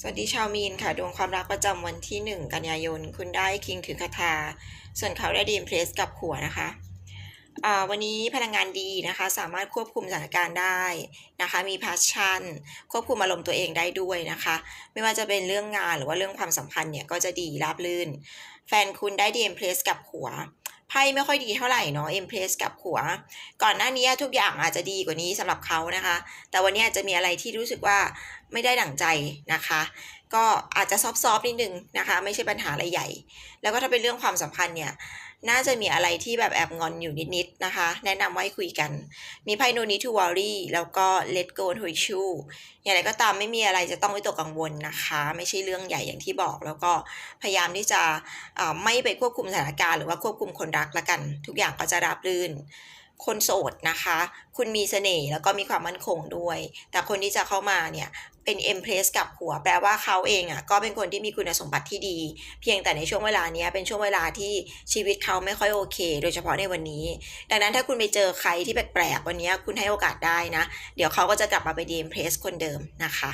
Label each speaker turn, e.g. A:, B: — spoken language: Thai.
A: สวัสดีชาวมีนค่ะ ดวงความรักประจำวันที่ 1 กันยายน คุณได้คิงถือคาถาส่วนเขาได้ดีมเพลสกับหัวนะคะวันนี้พลังงานดีนะคะ สามารถควบคุมสถานการณ์ได้นะคะ มีพาชันควบคุมอารมณ์ตัวเองได้ด้วยนะคะ ไม่ว่าจะเป็นเรื่องงานหรือว่าเรื่องความสัมพันธ์เนี่ยก็จะดีราบรื่น แฟนคุณได้ดีมเพลสกับหัว ไพ่ไม่ค่อยดีเท่าไหร่เนาะเอ็มเพลสกับหัว ก่อนหน้านี้ทุกอย่างอาจจะดีกว่านี้สำหรับเขานะคะ แต่วันนี้อาจจะมีอะไรที่รู้สึกว่าไม่ได้ดั่งใจนะคะ ก็อาจจะซอฟๆนิดนึงนะคะ ไม่ใช่ปัญหาอะไรใหญ่ แล้วก็ถ้าเป็นเรื่องความสัมพันธ์เนี่ยน่าจะมีอะไรที่แบบแอบงอนอยู่นิดๆนะคะ แนะนำว่าให้คุยกัน มีไพ่ no need to worry แล้วก็ let go to issue อย่างไรก็ตามไม่มีอะไรจะต้องวิตกกังวลนะคะ ไม่ใช่เรื่องใหญ่อย่างที่บอก แล้วก็พยายามที่จะอ่าไม่ไปควบคุมสถานการณ์หรือว่าควบคุมคนรักละกัน ทุกอย่างก็จะราบรื่น คนโสดนะคะ คุณมีเสน่ห์แล้วก็มีความมั่นคงด้วย แต่คนที่จะเข้ามาเนี่ยเป็น Empress กับหัว แปลว่าเขาเองอะก็เป็นคนที่มีคุณสมบัติที่ดี เพียงแต่ในช่วงเวลานี้เป็นช่วงเวลาที่ชีวิตเขาไม่ค่อยโอเค โดยเฉพาะในวันนี้ ดังนั้นถ้าคุณไปเจอใครที่แปลกๆวันนี้คุณให้โอกาสได้นะ เดี๋ยวเขาก็จะกลับมาเป็น Empress คนเดิมนะคะ